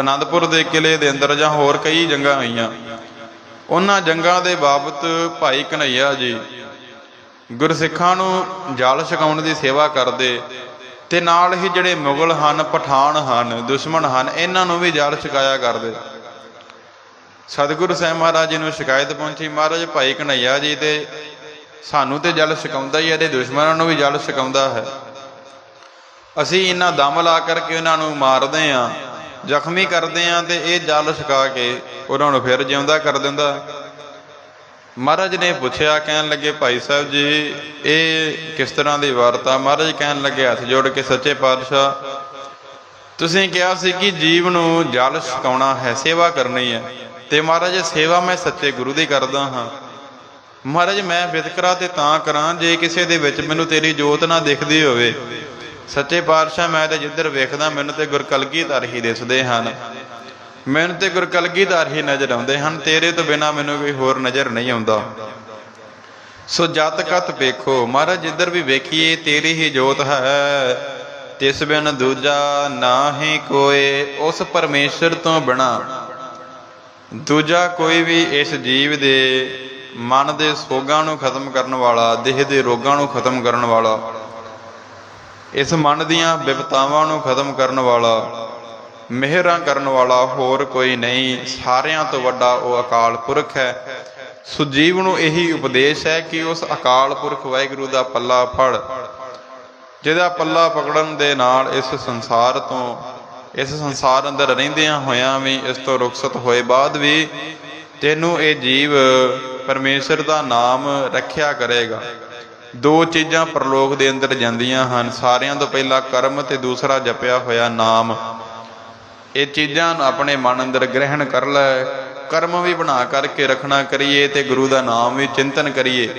ਅਨੰਦਪੁਰ ਦੇ ਕਿਲੇ ਦੇ ਅੰਦਰ ਜਾਂ ਹੋਰ ਕਈ ਜੰਗਾਂ ਹੋਈਆਂ। ਉਹਨਾਂ ਜੰਗਾਂ ਦੇ ਬਾਬਤ ਭਾਈ ਕਨਈਆ ਜੀ ਗੁਰਸਿੱਖਾਂ ਨੂੰ ਜਲ ਛਕਾਉਣ ਦੀ ਸੇਵਾ ਕਰਦੇ ਤੇ ਨਾਲ ਹੀ ਜਿਹੜੇ ਮੁਗਲ ਹਨ, ਪਠਾਨ ਹਨ, ਦੁਸ਼ਮਣ ਹਨ, ਇਹਨਾਂ ਨੂੰ ਵੀ ਜਲ ਛਕਾਇਆ ਕਰਦੇ। ਸਤਿਗੁਰੂ ਸਾਹਿਬ ਮਹਾਰਾਜ ਜੀ ਨੂੰ ਸ਼ਿਕਾਇਤ ਪਹੁੰਚੀ, ਮਹਾਰਾਜ, ਭਾਈ ਕਨਈਆ ਜੀ ਤੇ ਸਾਨੂੰ ਤੇ ਜਲ ਛਕਾਉਂਦਾ ਹੀ ਹੈ ਤੇ ਦੁਸ਼ਮਣਾਂ ਨੂੰ ਵੀ ਜਲ ਛਕਾਉਂਦਾ ਹੈ। ਅਸੀਂ ਇਹਨਾਂ ਦਮ ਲਾ ਕਰਕੇ ਉਹਨਾਂ ਨੂੰ ਮਾਰਦੇ ਆਂ ਜ਼ਖਮੀ ਕਰਦੇ ਆਂ ਤੇ ਇਹ ਜਲ ਛਕਾ ਕੇ ਉਹਨਾਂ ਨੂੰ ਫਿਰ ਜਿਉਂਦਾ ਕਰ ਦਿੰਦਾ। ਮਹਾਰਾਜ ਨੇ ਪੁੱਛਿਆ, ਕਹਿਣ ਲੱਗੇ, ਭਾਈ ਸਾਹਿਬ ਜੀ, ਇਹ ਕਿਸ ਤਰ੍ਹਾਂ ਦੀ ਵਾਰਤਾ? ਮਹਾਰਾਜ ਕਹਿਣ ਲੱਗੇ, ਹੱਥ ਜੋੜ ਕੇ ਸੱਚੇ ਪਾਤਸ਼ਾਹ, ਤੁਸੀਂ ਕਿਹਾ ਸੀ ਕਿ ਜੀਵ ਨੂੰ ਜਲ ਛਕਾਉਣਾ ਹੈ, ਸੇਵਾ ਕਰਨੀ ਹੈ। ਤੇ ਮਹਾਰਾਜ, ਸੇਵਾ ਮੈਂ ਸੱਚੇ ਗੁਰੂ ਦੀ ਕਰਦਾ ਹਾਂ। ਮਹਾਰਾਜ, ਮੈਂ ਵਿਤਕਰਾ ਤੇ ਤਾਂ ਕਰਾਂ ਜੇ ਕਿਸੇ ਦੇ ਵਿੱਚ ਮੈਨੂੰ ਤੇਰੀ ਜੋਤ ਨਾ ਦਿਖਦੀ ਹੋਵੇ। ਸੱਚੇ ਪਾਤਸ਼ਾਹ, ਮੈਂ ਤੇ ਜਿੱਧਰ ਵੇਖਦਾ, ਮੈਨੂੰ ਤੇ ਗੁਰਕਲਗੀਧਰ ਹੀ ਦਿਸਦੇ ਹਨ। ਮੈਨੂੰ ਤੇ ਗੁਰਕਲਗੀਧਰ ਹੀ ਨਜ਼ਰ ਆਉਂਦੇ ਹਨ। ਤੇਰੇ ਤੋਂ ਬਿਨਾ ਮੈਨੂੰ ਕੋਈ ਹੋਰ ਨਜ਼ਰ ਨਹੀਂ ਆਉਂਦਾ। ਸੋ ਜਤ ਕਤ ਵੇਖੋ, ਮਹਾਰਾਜ, ਜਿੱਧਰ ਵੀ ਵੇਖੀਏ, ਤੇਰੀ ਹੀ ਜੋਤ ਹੈ। ਤਿਸ ਬਿਨ ਦੂਜਾ ਨਾਹੀ ਕੋਏ, ਉਸ ਪਰਮੇਸ਼ਰ ਤੋਂ ਬਿਨਾ। ਦੂਜਾ ਕੋਈ ਵੀ ਇਸ ਜੀਵ ਦੇ ਮਨ ਦੇ ਸੋਗਾਂ ਨੂੰ ਖਤਮ ਕਰਨ ਵਾਲਾ, ਦੇਹ ਦੇ ਰੋਗਾਂ ਨੂੰ ਖਤਮ ਕਰਨ ਵਾਲਾ ਇਸ ਮਨ ਦੀਆਂ ਵਿਪਤਾਵਾਂ ਨੂੰ ਖਤਮ ਕਰਨ ਵਾਲਾ, ਮਿਹਰਾਂ ਕਰਨ ਵਾਲਾ ਹੋਰ ਕੋਈ ਨਹੀਂ। ਸਾਰਿਆਂ ਤੋਂ ਵੱਡਾ ਉਹ ਅਕਾਲ ਪੁਰਖ ਹੈ। ਸੁਜੀਵ ਨੂੰ ਇਹੀ ਉਪਦੇਸ਼ ਹੈ ਕਿ ਉਸ ਅਕਾਲ ਪੁਰਖ ਵਾਹਿਗੁਰੂ ਦਾ ਪੱਲਾ ਫੜ, ਜਿਹਦਾ ਪੱਲਾ ਪਕੜਨ ਦੇ ਨਾਲ ਇਸ ਸੰਸਾਰ ਤੋਂ, ਇਸ ਸੰਸਾਰ ਅੰਦਰ ਰਹਿੰਦਿਆਂ ਹੋਇਆਂ ਵੀ ਇਸ ਤੋਂ ਰੁਖਸਤ ਹੋਏ ਬਾਅਦ ਵੀ ਤੈਨੂੰ ਇਹ ਜੀਵ ਪਰਮੇਸ਼ਰ ਦਾ ਨਾਮ ਰੱਖਿਆ ਕਰੇਗਾ। ਦੋ ਚੀਜ਼ਾਂ ਪ੍ਰਲੋਕ ਦੇ ਅੰਦਰ ਜਾਂਦੀਆਂ ਹਨ। ਸਾਰਿਆਂ ਤੋਂ ਪਹਿਲਾਂ ਕਰਮ ਤੇ ਦੂਸਰਾ ਜਪਿਆ ਹੋਇਆ ਨਾਮ। ਇਹ ਚੀਜ਼ਾਂ ਆਪਣੇ ਮਨ ਅੰਦਰ ਗ੍ਰਹਿਣ ਕਰ ਲੈ। ਕਰਮ ਵੀ ਬਣਾ ਕਰਕੇ ਰੱਖਣਾ ਕਰੀਏ ਤੇ ਗੁਰੂ ਦਾ ਨਾਮ ਵੀ ਚਿੰਤਨ ਕਰੀਏ।